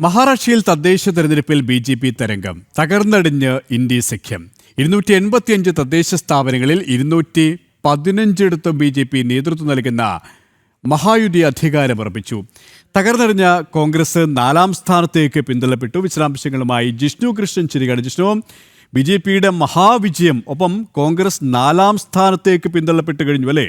മഹാരാഷ്ട്രയിൽ തദ്ദേശ തെരഞ്ഞെടുപ്പിൽ ബി ജെ പി തരംഗം. തകർന്നടിഞ്ഞ് ഇന്ത്യ സഖ്യം. ഇരുന്നൂറ്റി എൺപത്തിയഞ്ച് തദ്ദേശ സ്ഥാപനങ്ങളിൽ ഇരുന്നൂറ്റി പതിനഞ്ചിടത്തും ബി ജെ പി നേതൃത്വം നൽകുന്ന മഹായുതി അധികാരമർപ്പിച്ചു തകർന്നടിഞ്ഞ കോൺഗ്രസ് നാലാം സ്ഥാനത്തേക്ക് പിന്തള്ളപ്പെട്ടു. വിശദാംശങ്ങളുമായി ജിഷ്ണു കൃഷ്ണൻ ചിരികാണ് ജിഷ്ണു ബി ജെ പിയുടെ മഹാവിജയം ഒപ്പം കോൺഗ്രസ് നാലാം സ്ഥാനത്തേക്ക് പിന്തള്ളപ്പെട്ട് കഴിഞ്ഞു അല്ലേ?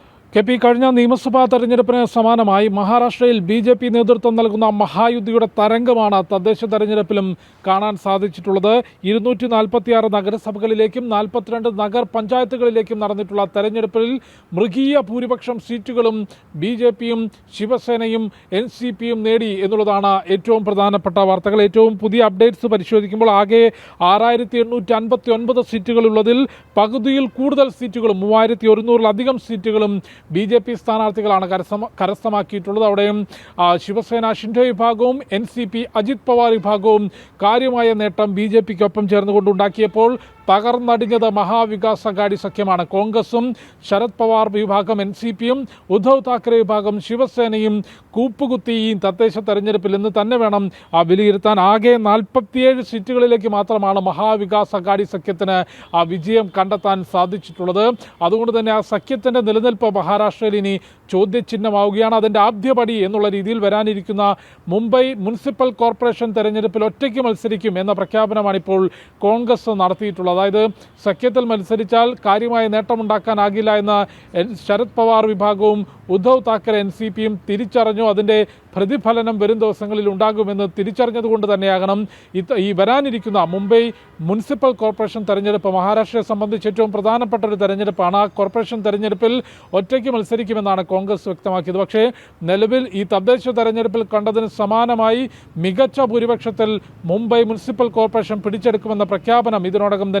കെ പി കഴിഞ്ഞ നിയമസഭാ തെരഞ്ഞെടുപ്പിന് സമാനമായി മഹാരാഷ്ട്രയിൽ ബി ജെ പി നേതൃത്വം നൽകുന്ന മഹായുദ്ധിയുടെ തരംഗമാണ് തദ്ദേശ തെരഞ്ഞെടുപ്പിലും കാണാൻ സാധിച്ചിട്ടുള്ളത്. ഇരുന്നൂറ്റി നാൽപ്പത്തിയാറ് നഗരസഭകളിലേക്കും നാൽപ്പത്തിരണ്ട് നഗർ പഞ്ചായത്തുകളിലേക്കും നടന്നിട്ടുള്ള തെരഞ്ഞെടുപ്പിൽ മൃഗീയ ഭൂരിപക്ഷം സീറ്റുകളും ബി ജെ പിയും ശിവസേനയും എൻ സി പിയും നേടി എന്നുള്ളതാണ് ഏറ്റവും പ്രധാനപ്പെട്ട വാർത്തകൾ. ഏറ്റവും പുതിയ അപ്ഡേറ്റ്സ് പരിശോധിക്കുമ്പോൾ ആകെ ആറായിരത്തി എണ്ണൂറ്റി അൻപത്തി ഒൻപത് സീറ്റുകളുള്ളതിൽ പകുതിയിൽ കൂടുതൽ സീറ്റുകളും മൂവായിരത്തി ഒരുന്നൂറിലധികം സീറ്റുകളും ബി ജെ പി സ്ഥാനാർത്ഥികളാണ് കരസ്ഥമ കരസ്ഥമാക്കിയിട്ടുള്ളത്. അവിടെയും ശിവസേന ഷിൻഡോ വിഭാഗവും N C P Ajit Pawar വിഭാഗവും കാര്യമായ നേട്ടം ബി ജെ പിക്കൊപ്പം ചേർന്നുകൊണ്ടുണ്ടാക്കിയപ്പോൾ തകർന്നടിഞ്ഞത് മഹാവികാസ് അഘാടി സഖ്യമാണ്. കോൺഗ്രസും ശരത് പവാർ വിഭാഗം എൻ സി പിയും ഉദ്ധവ് താക്കറെ വിഭാഗം ശിവസേനയും കൂപ്പുകുത്തി ഈ തദ്ദേശ തെരഞ്ഞെടുപ്പിൽ ഇന്ന് തന്നെ വേണം വിലയിരുത്താൻ. ആകെ നാൽപ്പത്തിയേഴ് സീറ്റുകളിലേക്ക് മാത്രമാണ് മഹാവികാസ് അഘാടി സഖ്യത്തിന് ആ വിജയം കണ്ടെത്താൻ സാധിച്ചിട്ടുള്ളത്. അതുകൊണ്ട് തന്നെ ആ സഖ്യത്തിന്റെ നിലനിൽപ്പ് മഹാരാഷ്ട്രയിൽ ഇനി ചോദ്യചിഹ്നമാവുകയാണ്. അതിന്റെ ആദ്യപടി എന്നുള്ള രീതിയിൽ വരാനിരിക്കുന്ന മുംബൈ മുനിസിപ്പൽ കോർപ്പറേഷൻ തെരഞ്ഞെടുപ്പിൽ ഒറ്റയ്ക്ക് മത്സരിക്കും എന്ന പ്രഖ്യാപനമാണ് ഇപ്പോൾ കോൺഗ്രസ് നടത്തിയിട്ടുള്ളത്. അതായത് സഖ്യത്തിൽ മത്സരിച്ചാൽ കാര്യമായ നേട്ടമുണ്ടാക്കാനാകില്ല എന്ന ശരത് പവാർ വിഭാഗവും ഉദ്ധവ് താക്കറെ എൻ സി പിയും തിരിച്ചറിഞ്ഞു. അതിന്റെ പ്രതിഫലനം വരും ദിവസങ്ങളിൽ ഉണ്ടാകുമെന്ന് തിരിച്ചറിഞ്ഞതുകൊണ്ട് തന്നെയാകണം ഈ വരാനിരിക്കുന്ന മുംബൈ മുനിസിപ്പൽ കോർപ്പറേഷൻ തെരഞ്ഞെടുപ്പ്. മഹാരാഷ്ട്രയെ സംബന്ധിച്ച് ഏറ്റവും പ്രധാനപ്പെട്ട ഒരു തെരഞ്ഞെടുപ്പാണ്. ആ കോർപ്പറേഷൻ തെരഞ്ഞെടുപ്പിൽ ഒറ്റയ്ക്ക് മത്സരിക്കുമെന്നാണ് കോൺഗ്രസ് വ്യക്തമാക്കിയത്. പക്ഷേ നിലവിൽ ഈ തദ്ദേശ തെരഞ്ഞെടുപ്പിൽ കണ്ടതിന് സമാനമായി മികച്ച ഭൂരിപക്ഷത്തിൽ മുംബൈ മുനിസിപ്പൽ കോർപ്പറേഷൻ പിടിച്ചെടുക്കുമെന്ന പ്രഖ്യാപനം ഇതിനോടകം തന്നെ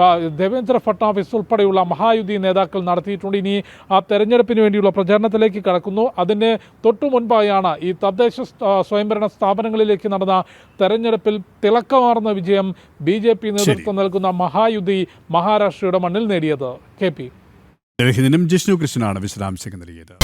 ആ, ദേവേന്ദ്ര ഫട്നാവിസ് ഉൾപ്പെടെയുള്ള മഹായുതി നേതാക്കൾ നടത്തിയിട്ടുണ്ട്. ഇനി ആ തെരഞ്ഞെടുപ്പിന് വേണ്ടിയുള്ള പ്രചാരണത്തിലേക്ക് കടക്കുന്നു. അതിന് തൊട്ടു മുൻപായാണ് ഈ തദ്ദേശ സ്വയംഭരണ സ്ഥാപനങ്ങളിലേക്ക് നടന്ന തെരഞ്ഞെടുപ്പിൽ തിളക്കമാർന്ന വിജയം ബി ജെ പി നേതൃത്വം നൽകുന്ന മഹായുതി മഹാരാഷ്ട്രയുടെ മണ്ണിൽ നേടിയത്. K P. ജിഷ്ണു കൃഷ്ണനാണ് വിശദാംശങ്ങൾ നൽകിയത്.